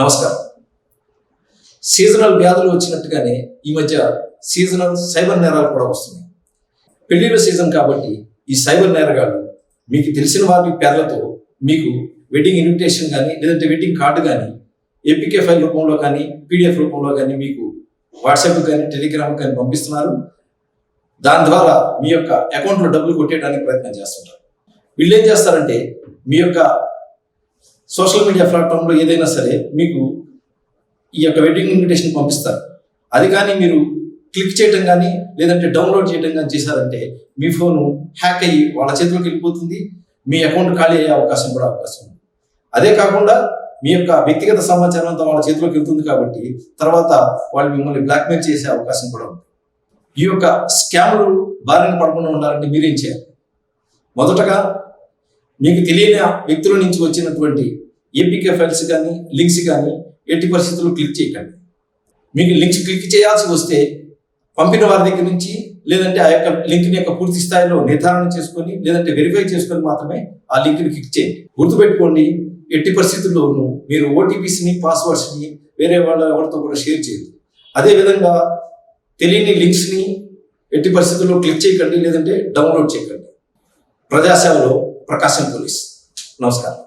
నమస్కారం. సీజనల్ వ్యాధులు వచ్చినట్టుగానే ఈ మధ్య సీజనల్ సైబర్ నేరాలు కూడా వస్తున్నాయి. పెళ్ళిళ్ళ సీజన్ కాబట్టి ఈ సైబర్ నేరగాళ్ళు మీకు తెలిసిన వారి పేర్లతో మీకు వెడ్డింగ్ ఇన్విటేషన్ కానీ లేదంటే వెడ్డింగ్ కార్డు కానీ ఏపీకే ఫైల్ రూపంలో కానీ పీడిఎఫ్ రూపంలో కానీ మీకు వాట్సాప్ కానీ టెలిగ్రామ్ కానీ పంపిస్తున్నారు. దాని ద్వారా మీ యొక్క అకౌంట్లో డబ్బులు కొట్టేయడానికి ప్రయత్నం చేస్తుంటారు వీళ్ళు ఏం చేస్తారంటే మీ యొక్క సోషల్ మీడియా ప్లాట్ఫామ్లో ఏదైనా సరే మీకు ఈ యొక్క వెడ్డింగ్ ఇన్విటేషన్ పంపిస్తారు. అది కానీ మీరు క్లిక్ చేయడం కానీ లేదంటే డౌన్లోడ్ చేయడం కానీ చేశారంటే మీ ఫోను హ్యాక్ అయ్యి వాళ్ళ చేతిలోకి వెళ్ళిపోతుంది. మీ అకౌంట్ ఖాళీ అయ్యే అవకాశం కూడా అవకాశం ఉంది. అదే కాకుండా మీ యొక్క వ్యక్తిగత సమాచారం అంతా వాళ్ళ చేతిలోకి వెళ్తుంది కాబట్టి తర్వాత వాళ్ళు మిమ్మల్ని బ్లాక్మెయిల్ చేసే అవకాశం కూడా ఉంది. ఈ యొక్క స్కాములు బారిన పడకుండా ఉండాలంటే మీరేం చేయాలి? మొదటగా మీకు తెలియని వ్యక్తుల నుంచి వచ్చినటువంటి ఏపీకే ఫైల్స్ కానీ లింక్స్ కానీ ఎట్టి పరిస్థితుల్లో క్లిక్ చేయకండి. మీకు లింక్స్ క్లిక్ చేయాల్సి వస్తే పంపిన వారి దగ్గర నుంచి లేదంటే ఆ యొక్క లింక్ని యొక్క పూర్తి స్థాయిలో నిర్ధారణ చేసుకొని లేదంటే వెరిఫై చేసుకొని మాత్రమే ఆ లింక్ని క్లిక్ చేయండి. గుర్తుపెట్టుకోండి ఎట్టి పరిస్థితుల్లోనూ మీరు ఓటీపీస్ని పాస్వర్డ్స్ని వేరే వాళ్ళ ఎవరితో కూడా షేర్ చేయదు అదేవిధంగా తెలియని లింక్స్ని ఎట్టి పరిస్థితుల్లో క్లిక్ చేయకండి లేదంటే డౌన్లోడ్ చేయకండి. ప్రజాసేవలో ప్రకాశం పోలీస్ నమస్కారం